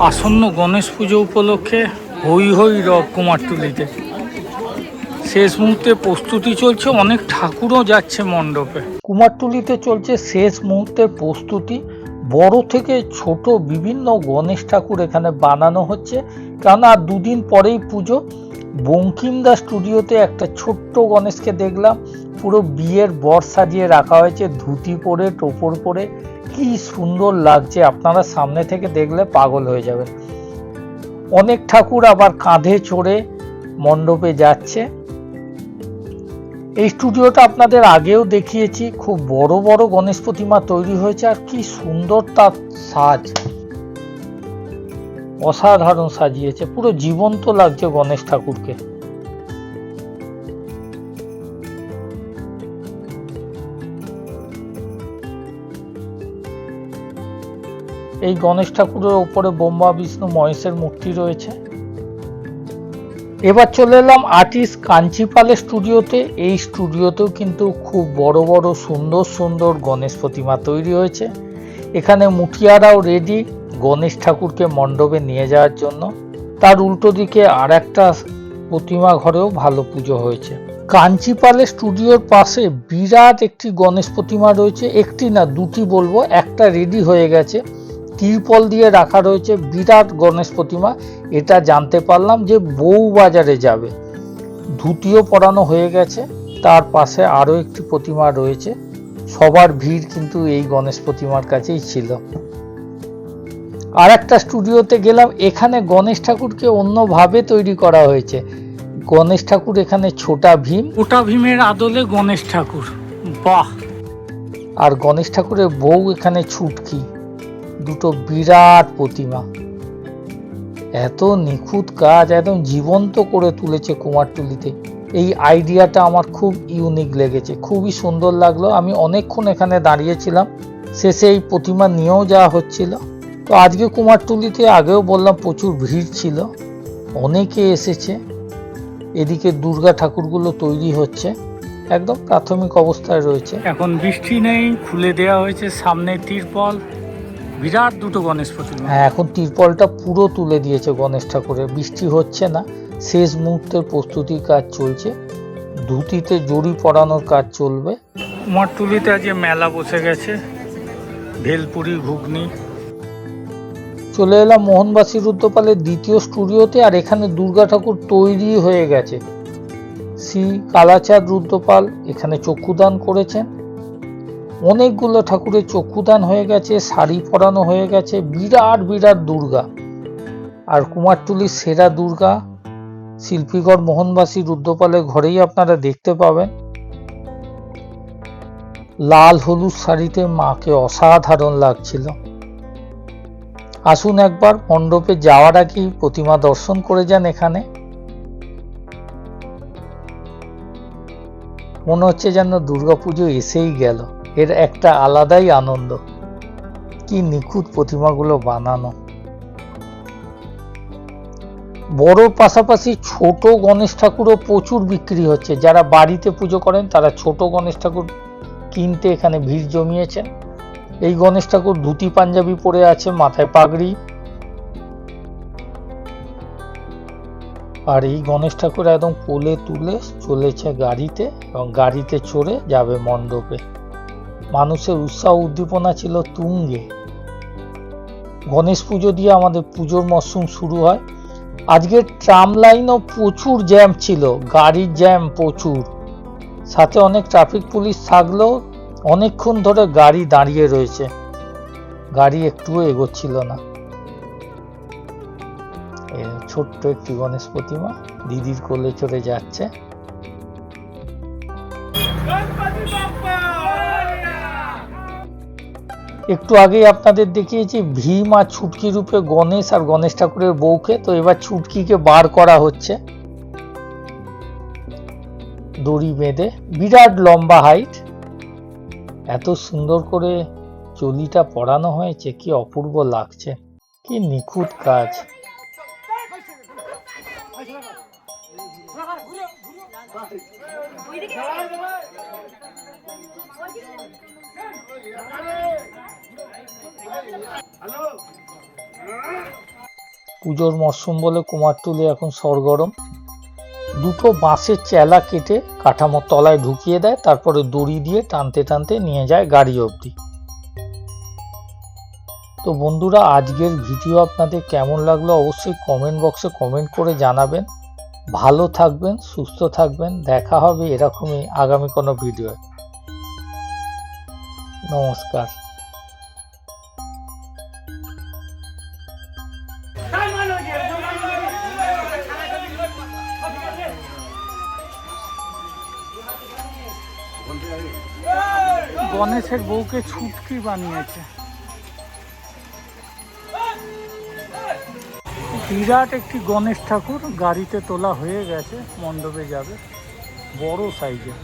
আসন্ন গণেশ পুজো উপলক্ষে হই হই রব কুমারটুলিতে শেষ মুহূর্তে প্রস্তুতি চলছে, অনেক ঠাকুরও যাচ্ছে মণ্ডপে। কুমারটুলিতে চলছে শেষ মুহূর্তের প্রস্তুতি। বড় থেকে ছোট বিভিন্ন গণেশ ঠাকুর এখানে বানানো হচ্ছে। কারণ আর দুদিন পরেই পুজো। বঙ্কিমদা স্টুডিওতে একটা ছোট্ট গণেশকে দেখলাম। পুরো বিয়ের বর সাজিয়ে রাখা হয়েছে, ধুতি পরে, টোপর পরে। কি সুন্দর লাগছে, আপনারা সামনে থেকে দেখলে পাগল হয়ে যাবেন। অনেক ঠাকুর আবার কাঁধে চড়ে মণ্ডপে যাচ্ছে। এই স্টুডিওটা আপনাদের আগেও দেখিয়েছি, খুব বড় বড় গণেশ প্রতিমা তৈরি হয়েছে, আর কি সুন্দর তার সাজ। অসাধারণ সাজিয়েছে, পুরো জীবন্ত লাগছে গণেশ ঠাকুরকে। এই গণেশ ঠাকুরের উপরে ব্রহ্মা, বিষ্ণু, মহেশের মূর্তি রয়েছে। এবার চলে এলাম আর্টিস্ট কাঞ্চিপালের স্টুডিওতে। এই স্টুডিওতেও কিন্তু খুব বড় বড়, সুন্দর সুন্দর গণেশ প্রতিমা তৈরি হয়েছে। এখানে মুঠিয়ারাও রেডি গণেশ ঠাকুরকে মণ্ডপে নিয়ে যাওয়ার জন্য। তার উল্টো দিকে আর একটা প্রতিমা ঘরেও ভালো পুজো হয়েছে। কাঞ্চিপালের স্টুডিওর পাশে বিরাট একটি গণেশ প্রতিমা রয়েছে। একটি না, দুটি বলব, একটা রেডি হয়ে গেছে। তিরপল দিয়ে রাখা রয়েছে বিরাট গণেশ প্রতিমা। এটা জানতে পারলাম যে বউ বাজারে যাবে। ধুতিও পরানো হয়ে গেছে। তার পাশে আরও একটি প্রতিমা রয়েছে। সবার ভিড় কিন্তু এই গণেশ প্রতিমার কাছেই ছিল। আর একটা স্টুডিওতে গেলাম এখানে গণেশ ঠাকুরকে অন্যভাবে তৈরি করা হয়েছে। গণেশ ঠাকুর এখানে ছোটা ভীম। ওটা ভীমের আদলে গণেশ ঠাকুর। বাহ! আর গণেশ ঠাকুরের বউ এখানে ছুটকি। দুটো বিরাট প্রতিমা। এত নিখুঁত কাজ, একদম জীবন্ত করে তুলেছে কুমারটুলিতে। এই আইডিয়াটা আমার খুব ইউনিক লেগেছে, খুবই সুন্দর লাগল। আমি অনেকক্ষণ এখানে দাঁড়িয়েছিলাম, শেষে এই প্রতিমা নিয়েও যাওয়া হচ্ছিল। তো আজকে কুমারটুলিতে আগেও বললাম প্রচুর ভিড় ছিল, অনেকে এসেছে। এদিকে দুর্গা ঠাকুরগুলো তৈরি হচ্ছে, একদম প্রাথমিক অবস্থায় রয়েছে। এখন বৃষ্টি নেই, খুলে দেওয়া হয়েছে সামনে তিরপল। বিরাট দুটো গণেশ প্রতিমা। হ্যাঁ এখন তিরপলটা পুরো তুলে দিয়েছে গণেশ ঠাকুরের বৃষ্টি হচ্ছে না শেষ মুহূর্তের প্রস্তুতির কাজ চলছে। ধুতিতে জড়ি পরানোর কাজ চলবে। কুমারটুলিতে আজকে মেলা বসে গেছে ভেলপুরি ঘুগনি। চলে এলাম মোহনবাসী রুদ্রপালের দ্বিতীয় স্টুডিওতে আর এখানে দুর্গা ঠাকুর তৈরি হয়ে গেছে। শ্রী কালাচাঁদ রুদ্রপাল এখানে চক্ষুদান করেছেন। অনেকগুলো ঠাকুরের চক্ষুদান হয়ে গেছে, শাড়ি পরানো হয়ে গেছে, বিরাট বিরাট দুর্গা। আর কুমারটুলির সেরা দুর্গা শিল্পীগড় মোহনবাসী রুদ্রপালের ঘরেই আপনারা দেখতে পাবেন। লাল হলুদ শাড়িতে মাকে অসাধারণ লাগছিল। আসুন একবার মণ্ডপে যাওয়ার আগেই প্রতিমা দর্শন করে যান এখানে। মনে হচ্ছে যেন দুর্গাপুজো এসেই গেল। এর একটা আলাদাই আনন্দ। কি নিখুঁত প্রতিমাগুলো বানানো। বড়র পাশাপাশি ছোট গণেশ ঠাকুরও প্রচুর বিক্রি হচ্ছে। যারা বাড়িতে পুজো করেন, তারা ছোট গণেশ ঠাকুর কিনতে এখানে ভিড় জমিয়েছেন। এই গণেশ ঠাকুর ধুতি পাঞ্জাবি পরে আছে, মাথায় পাগড়ি। আর এই গণেশ ঠাকুর একদম কোলে তুলে চলেছে গাড়িতে এবং গাড়িতে চড়ে যাবে মণ্ডপে। মানুষের উৎসাহ উদ্দীপনা ছিল তুঙ্গে। গণেশ পুজো দিয়ে আমাদের পুজোর মরশুম শুরু হয়। আজকে ট্রাম লাইনও প্রচুর জ্যাম ছিল, গাড়ির জ্যাম প্রচুর। সাথে অনেক ট্রাফিক পুলিশ থাকলেও অনেকক্ষণ ধরে গাড়ি দাঁড়িয়ে রয়েছে। গাড়ি একটুও এগোচ্ছিল না। ছোট্ট একটি গণেশ প্রতিমা দিদির কোলে চড়ে যাচ্ছে। একটু আগেই আপনাদের দেখিয়েছি, ভীম আর ছুটকি রূপে গণেশ আর গণেশ ঠাকুরের বউকে, তো এবার ছুটকিকে বার করা হচ্ছে। দড়ি বেঁধে, বিরাট লম্বা হাইট। এত সুন্দর করে চলিটা পরানো হয়েছে, কি অপূর্ব লাগছে, কি নিখুঁত কাজ। পুজোর মরশুম বলে কুমারটুলি এখন সরগরম। দুটো বাঁশের চেলা কেটে কাঠামোর তলায় ঢুকিয়ে দেয়, তারপরে দড়ি দিয়ে টানতে টানতে নিয়ে যায় গাড়ি অবধি। তো বন্ধুরা, আজকের ভিডিও আপনাদের কেমন লাগল অবশ্যই কমেন্ট বক্সে কমেন্ট করে জানাবেন। ভালো থাকবেন, সুস্থ থাকবেন। দেখা হবে এরকমই আগামী কোনো ভিডিও নমস্কার। গণেশের বউকে ছুটকি বানিয়েছে। বিরাট একটি গণেশ ঠাকুর গাড়িতে তোলা হয়ে গেছে মণ্ডপে যাবে। বড় সাইজের।